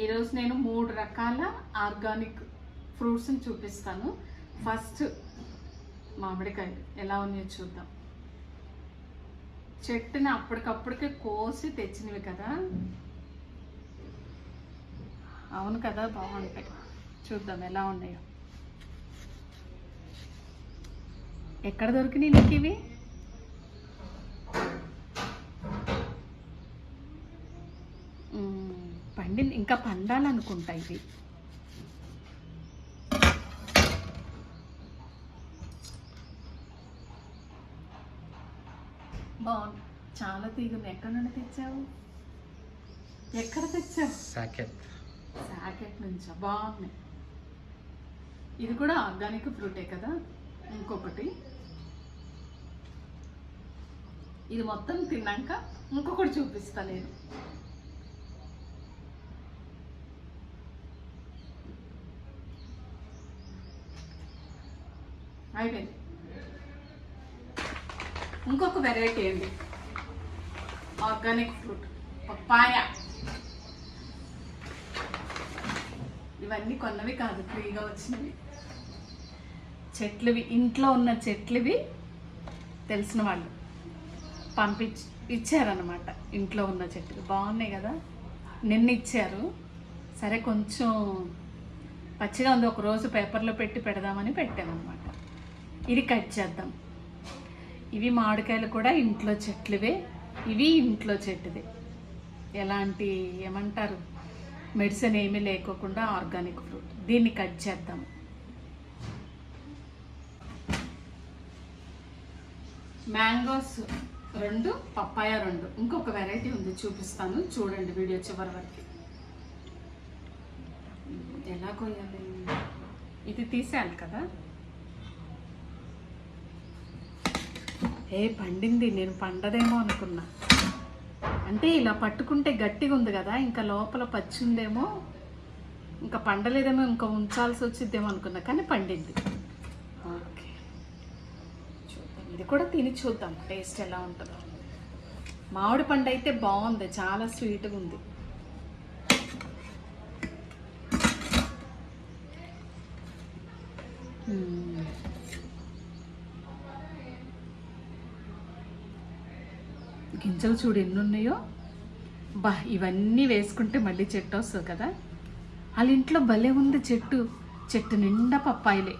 ఈరోజు నేను మూడు రకాల ఆర్గానిక్ ఫ్రూట్స్ని చూపిస్తాను. ఫస్ట్ మామిడికాయలు ఎలా ఉన్నాయో చూద్దాం. చెట్టుని అప్పటికప్పటికే కోసి తెచ్చినవి కదా. అవును కదా బాగుంటాయి. చూద్దాం ఎలా ఉన్నాయో. ఎక్కడ దొరికినాయి నీకు ఇవి మ్మ్, పండి ఇంకా పండాలనుకుంటా ఇవి బాగుంది. చాలా తీగుంది ఎక్కడ నుండి తెచ్చావు? ఎక్కడ తెచ్చావు? సాకెట్ ప్యాకెట్ నుంచా? బాగున్నాయి ఇది కూడా ఆర్గానిక్ ఫ్రూటే కదా? ఇంకొకటి. ఇది మొత్తం తిన్నాక ఇంకొకటి చూపిస్తా నేను. అయిపోయింది. ఇంకొక వెరైటీ అండి ఆర్గానిక్ ఫ్రూట్ పప్పాయ. ఇవన్నీ కొన్నవి కాదు ఫ్రీగా వచ్చినవి. చెట్లువి ఇంట్లో ఉన్న చెట్లువి తెలిసిన వాళ్ళు. పంపించి ఇచ్చారనమాట ఇంట్లో ఉన్న చెట్లు. బాగున్నాయి కదా? నిన్న ఇచ్చారు. సరే కొంచెం పచ్చిగా ఉంది ఒక రోజు పేపర్లో పెట్టి పెడదామని పెట్టామన్నమాట. ఇది కట్ చేద్దాం. ఇవి మామిడికాయలు కూడా ఇంట్లో చెట్లువే. ఇవి ఇంట్లో చెట్టుదే ఎలాంటి ఏమంటారు? మెడిసిన్ ఏమీ లేకోకుండా ఆర్గానిక్ ఫ్రూట్. దీన్ని కట్ చేద్దాం. మ్యాంగోస్ రెండు పప్పాయ రెండు. ఇంకొక వెరైటీ ఉంది చూపిస్తాను. చూడండి వీడియో చివరి వరకు. ఎలా కొయ్యాలి? ఇది తీసేయాలి కదా? ఏ పండింది నేను పండదేమో అనుకున్నా. అంటే ఇలా పట్టుకుంటే గట్టిగా ఉంది కదా ఇంకా లోపల పచ్చి ఉందేమో ఇంకా పండలేదేమో ఇంకా ఉంచాల్సి వచ్చిద్దేమో అనుకున్నా కానీ పండింది. ఓకే. చూద్దాం. ఇది కూడా తిని చూద్దాం టేస్ట్ ఎలా ఉంటుందో. మామిడి పండు అయితే బాగుంది చాలా స్వీట్గా ఉంది. మ్మ్. గింజలు చూడు ఎన్ని ఉన్నాయో బా ఇవన్నీ వేసుకుంటే మళ్ళీ చెట్టు వస్తుంది కదా. వాళ్ళ ఇంట్లో భలే ఉంది చెట్టు. చెట్టు నిండా పప్పాయిలే.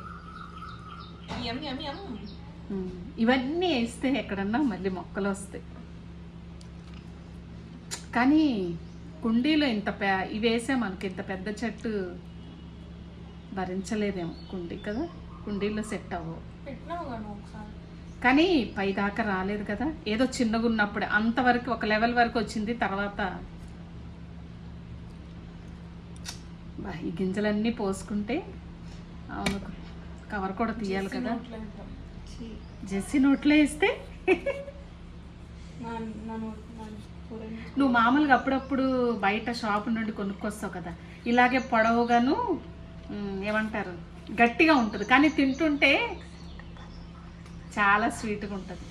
ఇవన్నీ వేస్తే ఎక్కడన్నా మళ్ళీ మొక్కలు వస్తాయి. కానీ కుండీలో ఇంత పె ఇవి వేసే మనకి ఇంత పెద్ద చెట్టు భరించలేదేమో కుండీ కదా. కుండీలో సెట్ అవ్వవు. కానీ పైదాకా పై దాకా రాలేదు కదా. ఏదో చిన్నగా ఉన్నప్పుడు అంతవరకు ఒక లెవెల్ వరకు వచ్చింది తర్వాత ఈ గింజలన్నీ పోసుకుంటే అవును కవర్ కూడా తీయాలి కదా. జెస్సీ నోట్లో వేస్తే నువ్వు మామూలుగా అప్పుడప్పుడు బయట షాప్ నుండి కొనుక్కొస్తావు కదా. ఇలాగే పొడవుగాను ఏమంటారు గట్టిగా ఉంటుంది. కానీ తింటుంటే చాలా స్వీట్గా ఉంటుంది.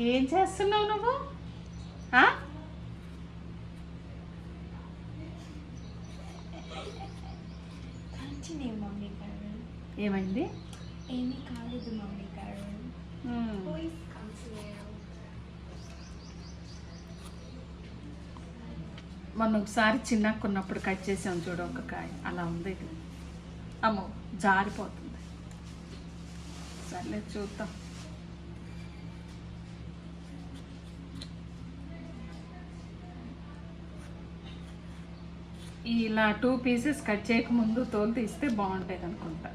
ఏం చేస్తున్నావు నువ్వు? ఏమైంది? ఏమీ కాలేదు మమ్మీ గారు. మొన్న ఒకసారి చిన్నగా ఉన్నప్పుడు కట్ చేసాం చూడు ఒక కాయ. అలా ఉంది ఇది. అమ్మో జారిపోతుంది. సర్లే చూద్దాం ఇలా టూ పీసెస్ కట్ చేయకముందు తోలు తీస్తే బాగుంటుంది అనుకుంటా.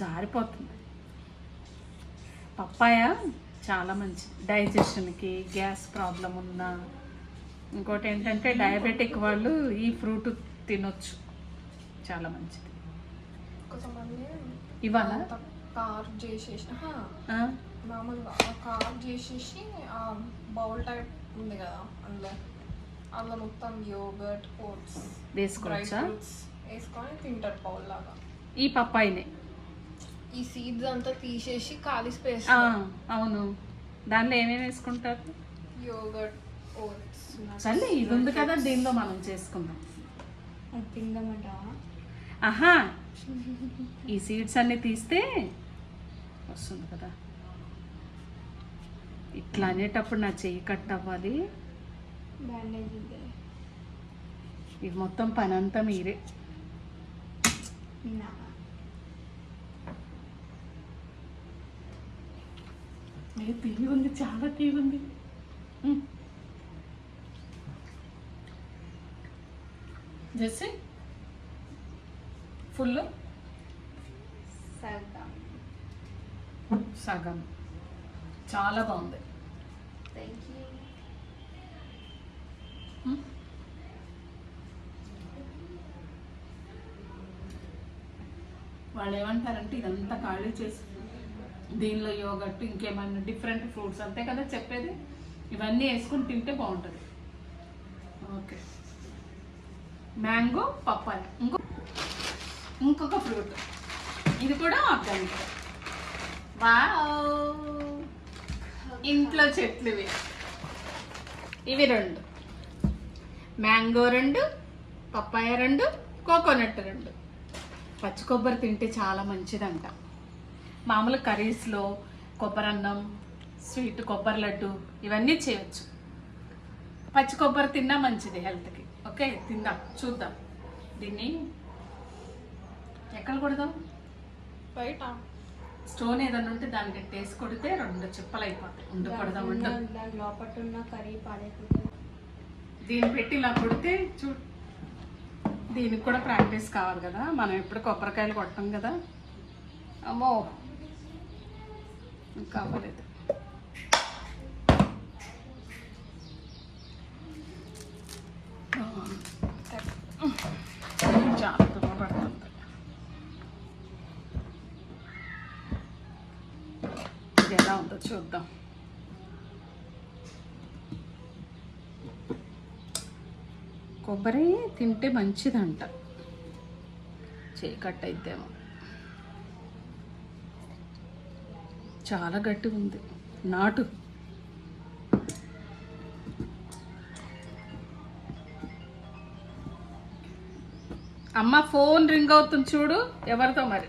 జారిపోతుంది. పప్పాయ చాలా మంచిది. డైజెషన్కి గ్యాస్ ప్రాబ్లం ఉన్నా ఇంకోటి ఏంటంటే డయాబెటిక్ వాళ్ళు ఈ ఫ్రూట్ తినొచ్చు. చాలా మంచిది. ఇవాళ కార్ చేసేసి? మామూలుగా ఆ కార్ చేసేసి ఆ బౌల్ టైప్ ఉంది కదా అందులో. అందులో మొత్తం యోగర్ట్ ఓట్స్ వేసుకోవచ్చా? వేసుకొని తింటారు బౌల్ లాగా. ఈ పప్పాయినే? ఈ సీడ్స్ అంతా తీసేసి ఖాళీ స్పేస్ అవును. దానిలో ఏమేమి వేసుకుంటారు? యోగర్ట్ ఓట్స్ సర్లే ఇది ఉంది కదా దీనిలో మనం చేసుకుందాం. అది తిందామంట ఆహా. ఈ సీడ్స్ అన్ని తీస్తే వస్తుంది కదా. ఇట్లా అనేటప్పుడు నా చెయ్యి కట్ అవ్వాలి. ఇది మొత్తం పని అంతా మీరే తీగి ఉంది చాలా తీగి ఉంది. జెస్సీ? ఫుల్ సగం సగం. చాలా బాగుంది. మ్. వాళ్ళు ఏమంటారంటే ఇదంతా ఖాళీ చేసి దీనిలో యోగట్టు ఇంకేమైనా డిఫరెంట్ ఫ్రూట్స్ అంతే కదా చెప్పేది? ఇవన్నీ వేసుకుని తింటే బాగుంటుంది. ఓకే మ్యాంగో పప్పాయ ఇంకో ఇంకొక ఫ్రూట్ ఇది కూడా ఆర్గానిక్ ఇంట్లో చెట్లు ఇవి ఇవి రెండు. మ్యాంగో రెండు పప్పాయ రెండు కోకోనట్ రెండు. పచ్చి కొబ్బరి తింటే చాలా మంచిదంట. మామూలు కర్రీస్లో కొబ్బరి అన్నం స్వీట్ కొబ్బరి లడ్డు ఇవన్నీ చేయొచ్చు. పచ్చి కొబ్బరి తిన్నా మంచిది హెల్త్కి. ఓకే తిందాం చూద్దాం. దీన్ని ఎక్కడ కొడదాం బయట. స్టోన్ ఏదైనా ఉంటే దానికి టేస్ట్ కొడితే రెండు చిప్పలు అయిపోతాయి. ఉండు కొడదాం ఉండు దాని లోపల ఉన్న కర్రీ పాడైపోతుంది. దీన్ని పెట్టి ఇలా కొడితే చూ దీనికి కూడా ప్రాక్టీస్ కావాలి కదా. మనం ఎప్పుడు కొబ్బరికాయలు కొట్టం కదా. అమ్మో! ఇంకా అవ్వలేదు జాగ్రత్తగా పడుతుంది ఇది ఎలా ఉందో చూద్దాం కొబ్బరి తింటే మంచిదంట. చేకట్ అయితేమో చాలా గట్టిగా ఉంది నాటు. అమ్మ ఫోన్ రింగ్ అవుతుంది చూడు ఎవరితో మరి?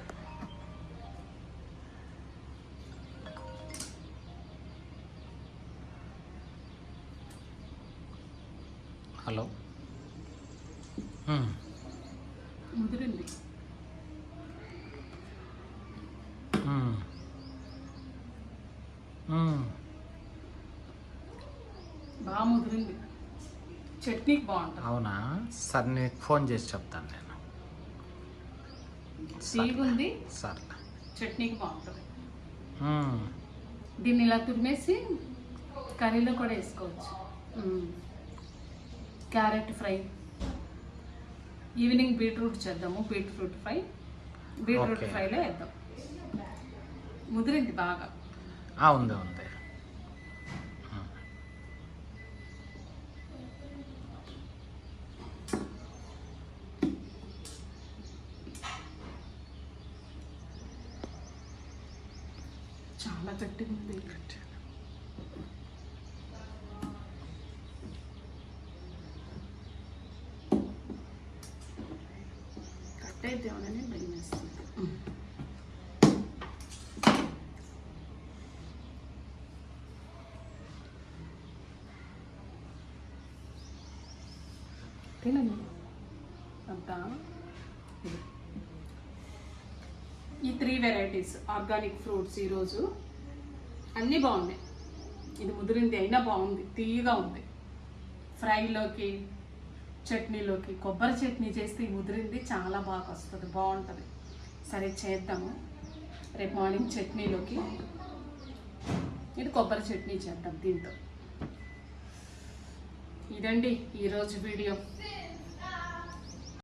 ముదిరింది. బాగా ముదిరింది. చట్నీకి బాగుంటుంది. అవునా? సరే నీకు ఫోన్ చేసి చెప్తాను నేను. తీగుంది. సర్లే. చట్నీకి బాగుంటుంది. దీన్ని ఇలా తురిమేసి కర్రీలో కూడా వేసుకోవచ్చు. Carrot fry. ఈవినింగ్ బీట్రూట్ చేద్దాము. Beetroot fry. బీట్రూట్. ఫ్రైలో వేద్దాం. ముదిరింది బాగా. ఆ, ఉంది ఉంది. చాలా గట్టిగా. ఉంది కట్ అయితేమోనని భయం వేస్తుంది తినండి అంతా. ఈ త్రీ వెరైటీస్ ఆర్గానిక్ ఫ్రూట్స్ ఈరోజు అన్నీ బాగున్నాయి. ఇది ముదిరింది అయినా బాగుంది తీయగా ఉంది. ఫ్రైలోకి చట్నీలోకి కొబ్బరి చట్నీ చేస్తే ముదిరింది చాలా బాగా వస్తుంది బాగుంటుంది. సరే చేద్దాము. రేపు మార్నింగ్ చట్నీలోకి ఇది కొబ్బరి చట్నీ చేద్దాం దీంతో. ఇదండి ఈరోజు వీడియో.